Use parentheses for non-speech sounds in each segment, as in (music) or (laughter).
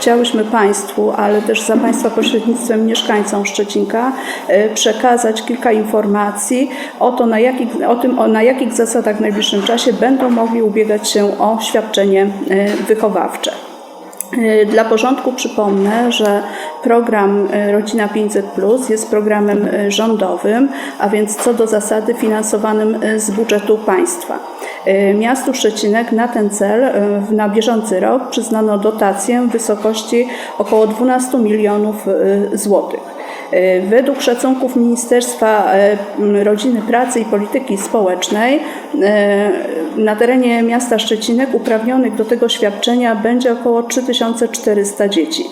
chciałyśmy Państwu, ale też za Państwa pośrednictwem mieszkańcom Szczecinka e, przekazać kilka informacji o, to, na jakich, o tym, o, na jakich zasadach w najbliższym czasie będą mogli ubiegać się o świadczenie e, wychowawcze. E, Dla porządku przypomnę, że program e, Rodzina 500 jest programem e, rządowym, a więc co do zasady finansowanym z budżetu państwa. Miastu Szczecinek na ten cel na bieżący rok przyznano dotację w wysokości około 12 milionów złotych. E, Według szacunków Ministerstwa e, Rodziny, Pracy i Polityki Społecznej e, na terenie miasta Szczecinek uprawnionych do tego świadczenia będzie około 3400 dzieci.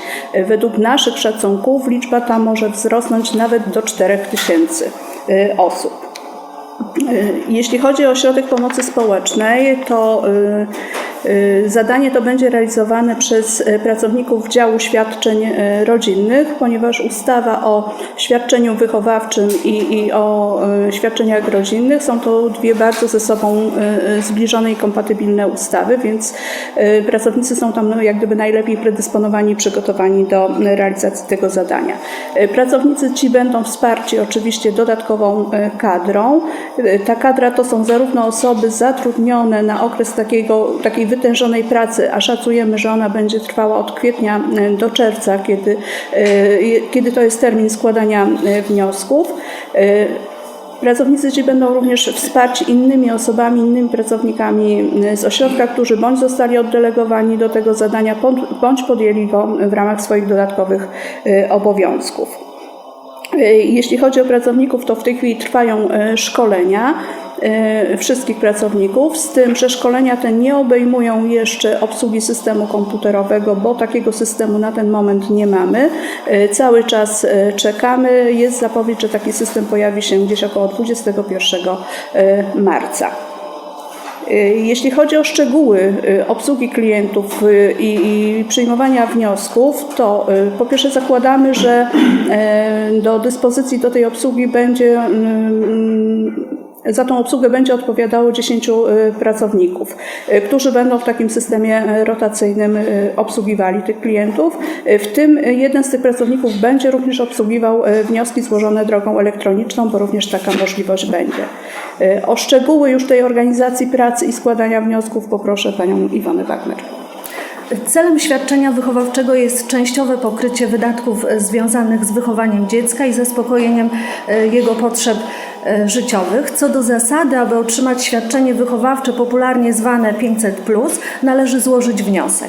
Według naszych szacunków liczba ta może wzrosnąć nawet do 4000 e, osób. Jeśli chodzi o ośrodek pomocy społecznej, to zadanie to będzie realizowane przez y, pracowników działu świadczeń y, rodzinnych, ponieważ ustawa o świadczeniu wychowawczym i, i o y, świadczeniach rodzinnych są to dwie bardzo ze sobą y, y, zbliżone i kompatybilne ustawy, więc y, pracownicy są tam no, jak gdyby najlepiej predysponowani, przygotowani do y, realizacji tego zadania. Y, Pracownicy ci będą wsparci oczywiście dodatkową y, kadrą. Y, Ta kadra to są zarówno osoby zatrudnione na okres takiego, takiej wytężonej pracy, a szacujemy, że ona będzie trwała od kwietnia y, do czerwca, kiedy, y, kiedy to jest termin składania y, wniosków. Pracownicy ci będą również wsparci innymi osobami, innymi pracownikami z ośrodka, którzy bądź zostali oddelegowani do tego zadania, bądź- podjęli go w ramach swoich dodatkowych obowiązków. Jeśli chodzi o pracowników, to w tej chwili trwają szkolenia wszystkich pracowników, z tym, że szkolenia te nie obejmują jeszcze obsługi systemu komputerowego, bo takiego systemu na ten moment nie mamy. Y, Cały czas y, czekamy. Jest zapowiedź, że taki system pojawi się gdzieś około 21 y, marca. Y, Jeśli chodzi o szczegóły y, obsługi klientów y, i, przyjmowania wniosków, to y, po pierwsze zakładamy, że y, do dyspozycji do tej obsługi będzie mm, za tą obsługę będzie odpowiadało 10 y, pracowników, y, którzy będą w takim systemie y, rotacyjnym obsługiwali tych klientów. W tym jeden z tych pracowników będzie również obsługiwał wnioski złożone drogą elektroniczną, bo również taka możliwość będzie. O szczegóły już tej organizacji pracy i składania wniosków poproszę panią Iwonę Wagner. Celem świadczenia wychowawczego jest częściowe pokrycie wydatków związanych z wychowaniem dziecka i zaspokojeniem jego potrzeb życiowych. Co do zasady, aby otrzymać świadczenie wychowawcze, popularnie zwane 500, należy złożyć wniosek.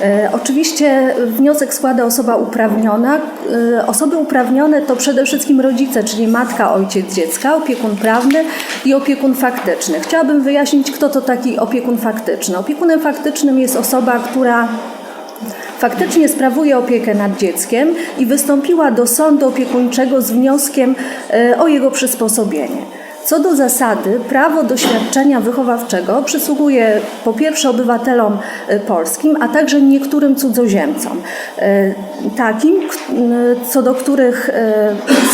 E, Oczywiście wniosek składa osoba uprawniona. E, Osoby uprawnione to przede wszystkim rodzice, czyli matka, ojciec dziecka, opiekun prawny i opiekun faktyczny. Chciałabym wyjaśnić, kto to taki opiekun faktyczny. Opiekunem faktycznym jest osoba, która faktycznie sprawuje opiekę nad dzieckiem i wystąpiła do sądu opiekuńczego z wnioskiem e, o jego przysposobienie. Co do zasady, prawo do świadczenia wychowawczego przysługuje po pierwsze obywatelom e, polskim, a także niektórym cudzoziemcom. E, Takim, n- co do których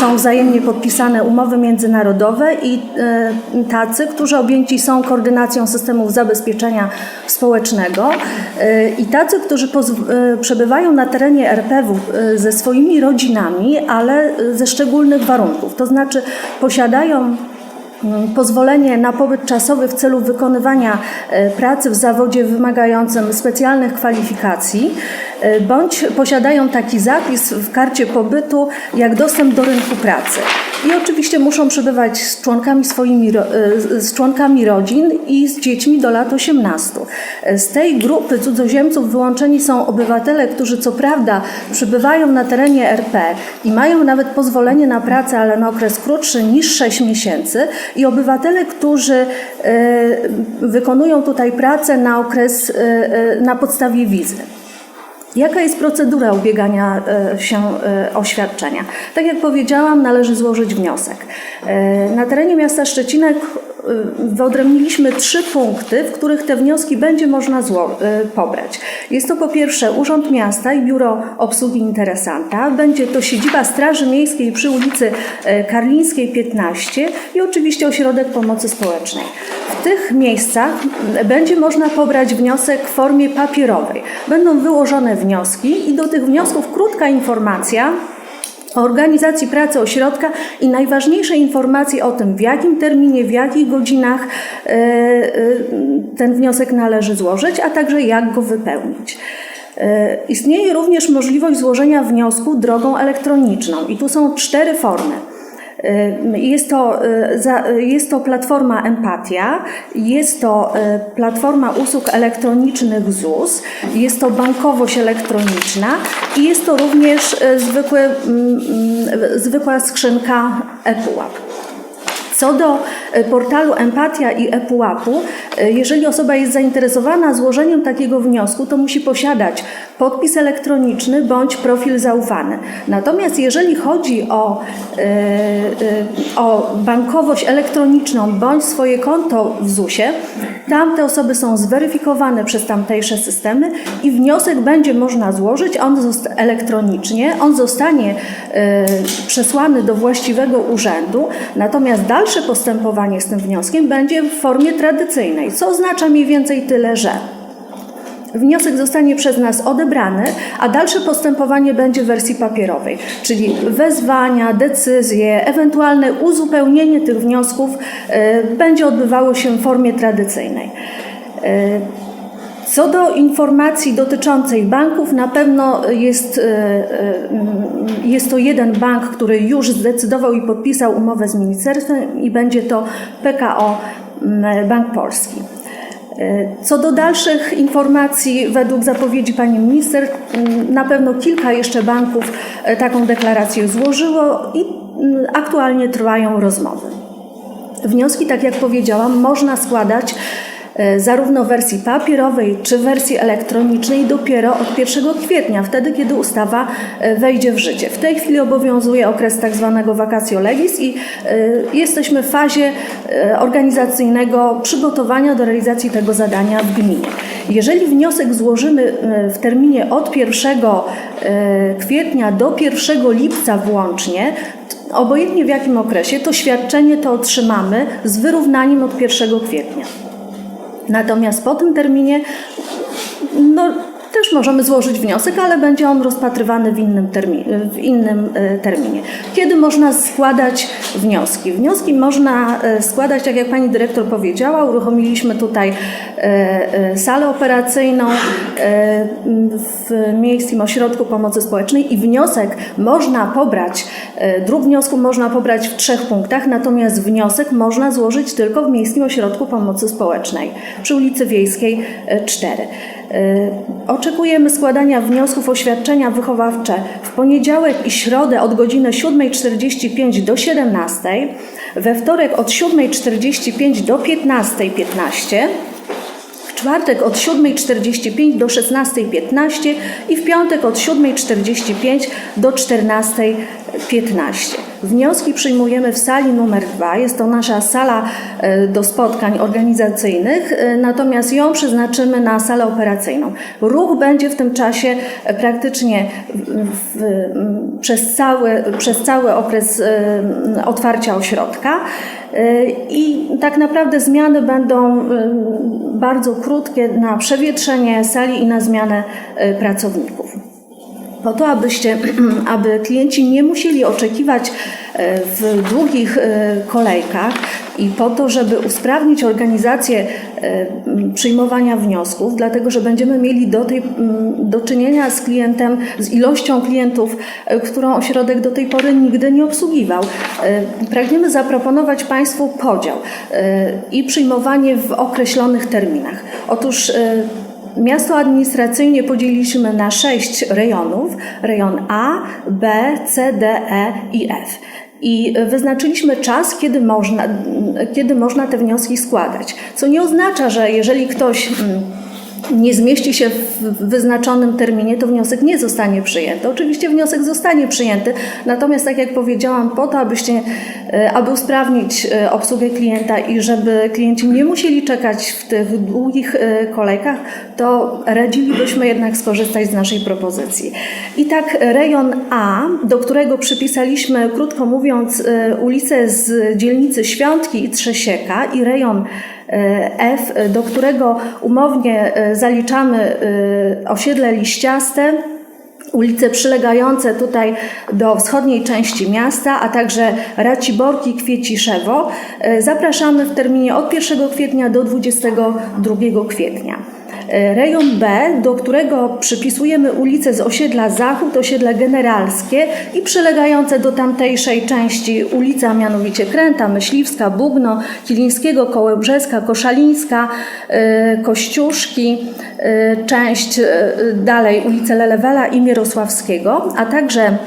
są wzajemnie podpisane umowy międzynarodowe i tacy, którzy objęci są koordynacją systemów zabezpieczenia społecznego i tacy, którzy przebywają na terenie RP w- e, ze swoimi rodzinami, ale ze szczególnych warunków. To znaczy posiadają pozwolenie na pobyt czasowy w celu wykonywania e, pracy w zawodzie wymagającym specjalnych kwalifikacji, bądź posiadają taki zapis w karcie pobytu jak dostęp do rynku pracy. I oczywiście muszą przebywać z członkami swoimi, e, z- członkami rodzin i z dziećmi do lat 18. E, Z tej grupy cudzoziemców wyłączeni są obywatele, którzy co prawda przebywają na terenie RP i mają nawet pozwolenie na pracę, ale na okres krótszy niż 6 miesięcy i obywatele, którzy e, wykonują tutaj pracę na okres, e, e, na podstawie wizy. Jaka jest procedura ubiegania e, się e, o świadczenia? Tak jak powiedziałam, należy złożyć wniosek. E, Na terenie miasta Szczecinek wyodrębniliśmy trzy punkty, w których te wnioski będzie można zło- pobrać. Jest to po pierwsze Urząd Miasta i Biuro Obsługi Interesanta, będzie to siedziba Straży Miejskiej przy ulicy Karlińskiej 15 i oczywiście Ośrodek Pomocy Społecznej. Tych miejscach będzie można pobrać wniosek w formie papierowej. Będą wyłożone wnioski i do tych wniosków krótka informacja o organizacji pracy ośrodka i najważniejsze informacje o tym, w jakim terminie, w jakich godzinach e, e, ten wniosek należy złożyć, a także jak go wypełnić. E, Istnieje również możliwość złożenia wniosku drogą elektroniczną i tu są cztery formy. E, Jest to, e, jest to platforma Empatia, jest to e, platforma usług elektronicznych ZUS, jest to bankowość elektroniczna i jest to również zwykły, mm, mm, zwykła skrzynka ePUAP. Co do portalu Empatia i ePUAP-u, jeżeli osoba jest zainteresowana złożeniem takiego wniosku, to musi posiadać podpis elektroniczny bądź profil zaufany. Natomiast jeżeli chodzi o, e, e, o bankowość elektroniczną bądź swoje konto w ZUS-ie, tamte osoby są zweryfikowane przez tamtejsze systemy i wniosek będzie można złożyć. On elektronicznie, on zostanie e, przesłany do właściwego urzędu, natomiast dalsze postępowanie z tym wnioskiem będzie w formie tradycyjnej, co oznacza mniej więcej tyle, że Wniosek zostanie przez nas odebrany, a dalsze postępowanie będzie w wersji papierowej, czyli wezwania, decyzje, ewentualne uzupełnienie tych wniosków e, będzie odbywało się w formie tradycyjnej. E, Co do informacji dotyczącej banków, na pewno jest, e, jest to jeden bank, który już zdecydował i podpisał umowę z ministerstwem i będzie to PKO Bank Polski. Co do dalszych informacji, według zapowiedzi pani minister, m, na pewno kilka jeszcze banków e, taką deklarację złożyło i m, aktualnie trwają rozmowy. Wnioski, tak jak powiedziałam, można składać e, zarówno w wersji papierowej czy wersji elektronicznej dopiero od 1 kwietnia, wtedy kiedy ustawa e, wejdzie w życie. W tej chwili obowiązuje okres tak zwanego vacatio legis i e, jesteśmy w fazie e, organizacyjnego przygotowania do realizacji tego zadania w gminie. Jeżeli wniosek złożymy e, w terminie od 1 e, kwietnia do 1 lipca włącznie, obojętnie w jakim okresie, to świadczenie to otrzymamy z wyrównaniem od 1 kwietnia. Natomiast po tym terminie, no, też możemy złożyć wniosek, ale będzie on rozpatrywany w innym, w innym e, terminie. Kiedy można składać wnioski? Wnioski można e, składać, tak jak pani dyrektor powiedziała, uruchomiliśmy tutaj salę operacyjną e, w Miejskim Ośrodku Pomocy Społecznej i wniosek można pobrać, e, druk wniosku można pobrać w trzech punktach, natomiast wniosek można złożyć tylko w Miejskim Ośrodku Pomocy Społecznej przy ulicy Wiejskiej e, 4. E, Oczekujemy składania wniosków o świadczenia wychowawcze w poniedziałek i środę od godziny 7.45 do 17.00, we wtorek od 7.45 do 15.15, w czwartek od 7.45 do 16.15 i w piątek od 7.45 do 14.15. Wnioski przyjmujemy w sali numer 2. Jest to nasza sala e, do spotkań organizacyjnych, e, natomiast ją przeznaczymy na salę operacyjną. Ruch będzie w tym czasie e, praktycznie w, przez, cały, przez cały okres otwarcia ośrodka. I tak naprawdę zmiany będą bardzo krótkie na przewietrzenie sali i na zmianę pracowników. Po to, abyście, (clears throat) aby klienci nie musieli oczekiwać e, w długich e, kolejkach i po to, żeby usprawnić organizację e, przyjmowania wniosków, dlatego że będziemy mieli do, tej, do czynienia z klientem, z ilością klientów, którą ośrodek do tej pory nigdy nie obsługiwał. Pragniemy zaproponować Państwu podział i przyjmowanie w określonych terminach. Otóż Miasto administracyjnie podzieliliśmy na sześć rejonów: rejon A, B, C, D, E i F. I wyznaczyliśmy czas, kiedy można, kiedy można te wnioski składać. Co nie oznacza, że jeżeli ktoś mm, nie zmieści się w wyznaczonym terminie, to wniosek nie zostanie przyjęty. Oczywiście wniosek zostanie przyjęty, natomiast tak jak powiedziałam, po to, abyście, e, aby usprawnić e, obsługę klienta i żeby klienci nie musieli czekać w tych długich e, kolejkach, to radzilibyśmy jednak skorzystać z naszej propozycji. I tak rejon A, do którego przypisaliśmy, krótko mówiąc, ulicę z dzielnicy Świątki i Trzesieka i rejon F, do którego umownie e, zaliczamy e, osiedle liściaste, ulice przylegające tutaj do wschodniej części miasta, a także Raciborki Kwieciszewo. E, Zapraszamy w terminie od 1 kwietnia do 22 kwietnia. E, Rejon B, do którego przypisujemy ulice z osiedla Zachód, osiedle generalskie i przylegające do tamtejszej części ulica, a mianowicie Kręta, Myśliwska, Bugno, Kilińskiego, Kołebrzeska, Koszalińska, e, Kościuszki, e, część dalej ulice Lelewela i Mierosławskiego, a także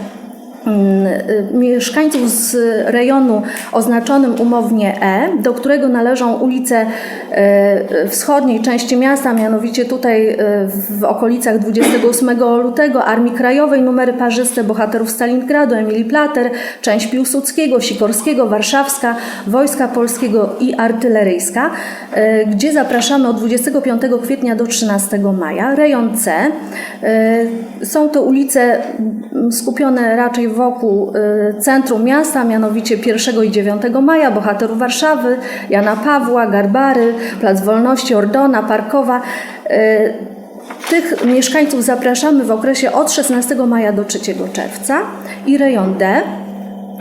mieszkańców z rejonu oznaczonym umownie E, do którego należą ulice e, wschodniej części miasta, mianowicie tutaj w okolicach 28 lutego Armii Krajowej, numery parzyste bohaterów Stalingradu, Emilii Plater, część Piłsudskiego, Sikorskiego, Warszawska, Wojska Polskiego i Artyleryjska, gdzie zapraszamy od 25 kwietnia do 13 maja. Rejon C są to ulice mm, skupione raczej wokół e, centrum miasta, mianowicie 1 i 9 maja, bohaterów Warszawy, Jana Pawła, Garbary, Plac Wolności, Ordona, Parkowa. E, Tych mieszkańców zapraszamy w okresie od 16 maja do 3 czerwca i rejon D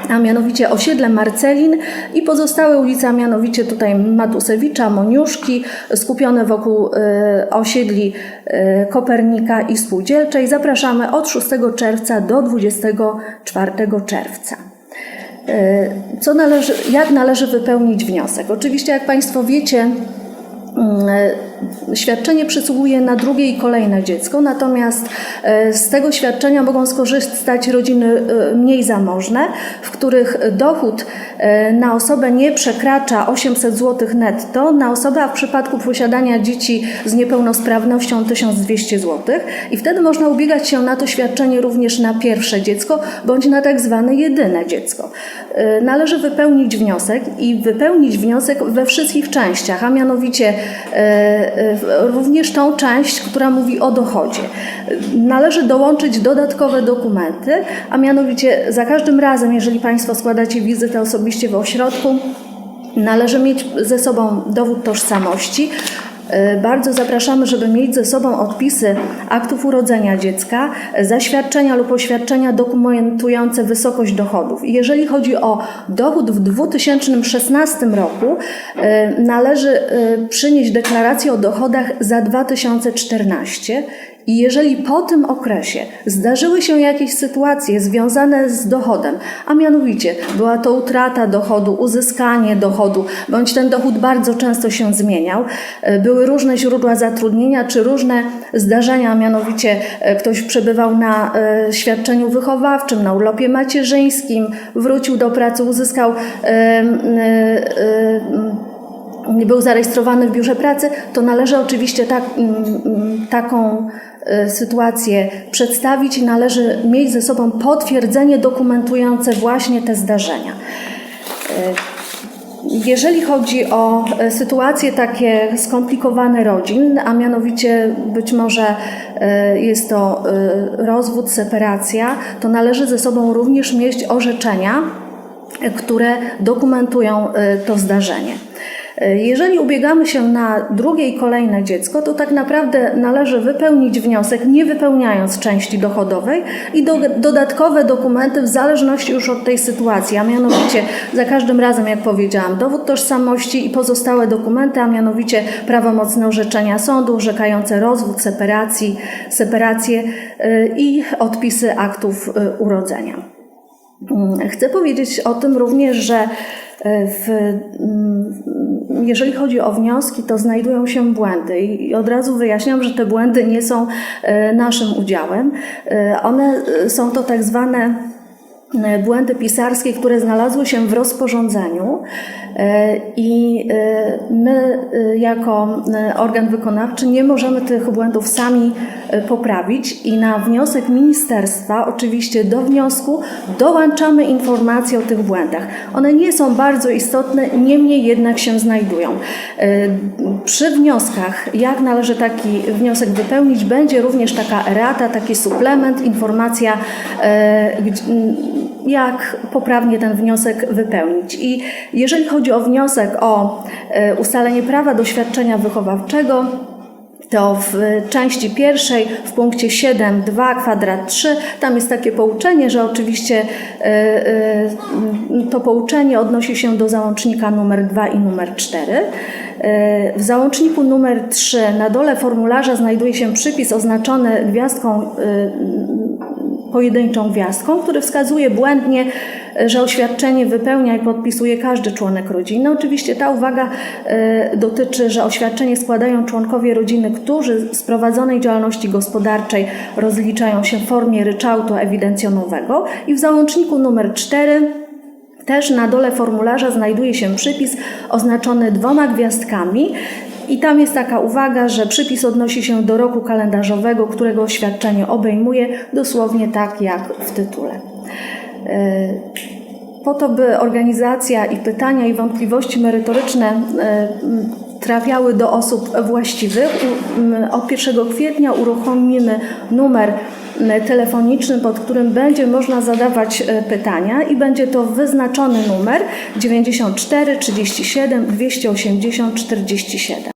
a mianowicie osiedle Marcelin i pozostałe ulice, a mianowicie tutaj Matusewicza, Moniuszki, skupione wokół e, osiedli e, Kopernika i Spółdzielczej. Zapraszamy od 6 czerwca do 24 czerwca. E, Co należy, jak należy wypełnić wniosek? Oczywiście, jak Państwo wiecie, mm, świadczenie przysługuje na drugie i kolejne dziecko, natomiast e, z tego świadczenia mogą skorzystać rodziny e, mniej zamożne, w których dochód e, na osobę nie przekracza 800 zł netto, na osobę, a w przypadku posiadania dzieci z niepełnosprawnością 1200 zł i wtedy można ubiegać się na to świadczenie również na pierwsze dziecko bądź na tak zwane jedyne dziecko. Należy wypełnić wniosek i wypełnić wniosek we wszystkich częściach, a mianowicie również tą część, która mówi o dochodzie. Należy dołączyć dodatkowe dokumenty, a mianowicie za każdym razem, jeżeli Państwo składacie wizytę osobiście w ośrodku, należy mieć ze sobą dowód tożsamości. E, Bardzo zapraszamy, żeby mieć ze sobą odpisy aktów urodzenia dziecka, zaświadczenia lub oświadczenia dokumentujące wysokość dochodów. Jeżeli chodzi o dochód w 2016 roku, e, należy e, przynieść deklarację o dochodach za 2014 i jeżeli po tym okresie zdarzyły się jakieś sytuacje związane z dochodem, a mianowicie była to utrata dochodu, uzyskanie dochodu, bądź ten dochód bardzo często się zmieniał, e, były różne źródła zatrudnienia czy różne zdarzenia, a mianowicie e, ktoś przebywał na e, świadczeniu wychowawczym, na urlopie macierzyńskim, wrócił do pracy, uzyskał. był zarejestrowany w biurze pracy, to należy oczywiście tak, taką sytuację przedstawić i należy mieć ze sobą potwierdzenie dokumentujące właśnie te zdarzenia. E, Jeżeli chodzi o e, sytuacje takie skomplikowane rodzin, a mianowicie być może e, jest to e, rozwód, separacja, to należy ze sobą również mieć orzeczenia, e, które dokumentują e, to zdarzenie. Jeżeli ubiegamy się na drugie i kolejne dziecko, to tak naprawdę należy wypełnić wniosek, nie wypełniając części dochodowej i do, dodatkowe dokumenty w zależności już od tej sytuacji, a mianowicie za każdym razem, jak powiedziałam, dowód tożsamości i pozostałe dokumenty, a mianowicie prawomocne orzeczenia sądu, orzekające rozwód, separacji, separację e, i odpisy aktów e, urodzenia. Mm, Chcę powiedzieć o tym również, że e, w, mm, jeżeli chodzi o wnioski, to znajdują się błędy i od razu wyjaśniam, że te błędy nie są e, naszym udziałem. E, One e, są to tak zwane błędy pisarskie, które znalazły się w rozporządzeniu i my jako organ wykonawczy nie możemy tych błędów sami poprawić i na wniosek ministerstwa, oczywiście do wniosku dołączamy informacje o tych błędach. One nie są bardzo istotne, niemniej jednak się znajdują. E, Przy wnioskach, jak należy taki wniosek wypełnić, będzie również taka errata, taki suplement, informacja, e, jak poprawnie ten wniosek wypełnić. I jeżeli chodzi o wniosek o e, ustalenie prawa do świadczenia wychowawczego, to w części pierwszej w punkcie 7.2 kwadrat 3 tam jest takie pouczenie, że oczywiście e, e, to pouczenie odnosi się do załącznika numer 2 i numer 4. E, W załączniku numer 3 na dole formularza znajduje się przypis oznaczony gwiazdką pojedynczą gwiazdką, który wskazuje błędnie, że oświadczenie wypełnia i podpisuje każdy członek rodziny. Oczywiście ta uwaga e, dotyczy, że oświadczenie składają członkowie rodziny, którzy z prowadzonej działalności gospodarczej rozliczają się w formie ryczałtu ewidencjonowego i w załączniku numer 4 też na dole formularza znajduje się przypis oznaczony dwoma gwiazdkami. I tam jest taka uwaga, że przypis odnosi się do roku kalendarzowego, którego oświadczenie obejmuje, dosłownie tak jak w tytule. E, Po to, by organizacja i pytania i wątpliwości merytoryczne e, trafiały do osób właściwych, od 1 kwietnia uruchomimy numer telefoniczny, pod którym będzie można zadawać e, pytania i będzie to wyznaczony numer 94 37 280 47.